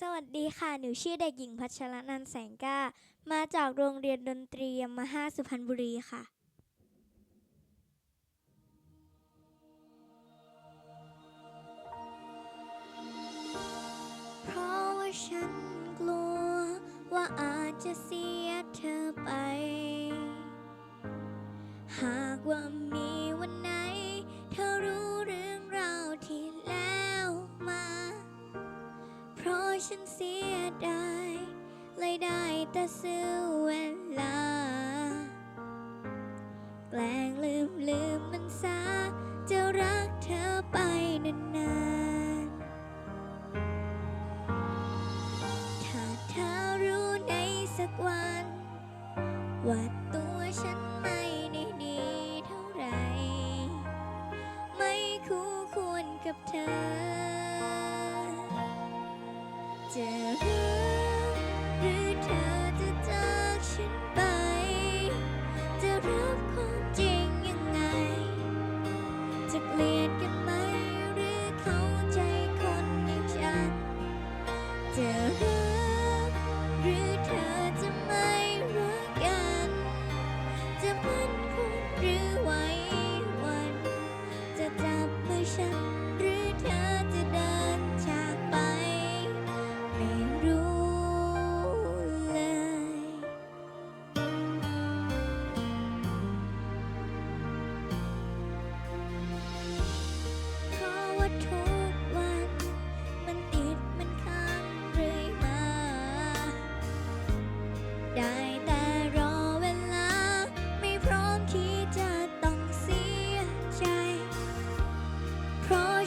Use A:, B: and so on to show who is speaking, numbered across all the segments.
A: สวัสดีค่ะ หนูชื่อเด็กหญิงพัชรนันท์แสงกล้า มาจากโรงเรียนดนตรียมหาสุพรรณบุรีค่ะ เพราะว่าฉันกลัวว่าอาจจะเสียเธอไป หากว่ามี ฉันเสียดายเลยได้แต่ซื้อเวลา แกล้งลืมลืมมันซะจะรักเธอไปนานๆ ถ้าเธอรู้ในสักวัน ว่าตัวฉันไม่ได้ดีเท่าไหรไม่คู่ควรกับเธอ จะรู้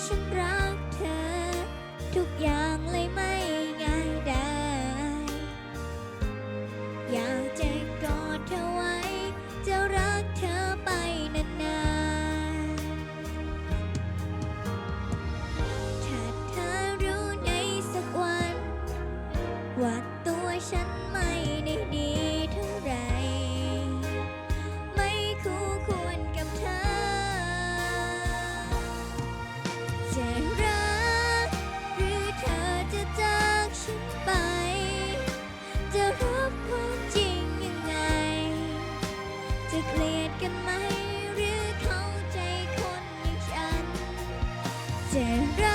A: ฉันรักเธอ ทุกอย่างเลยไหม 简。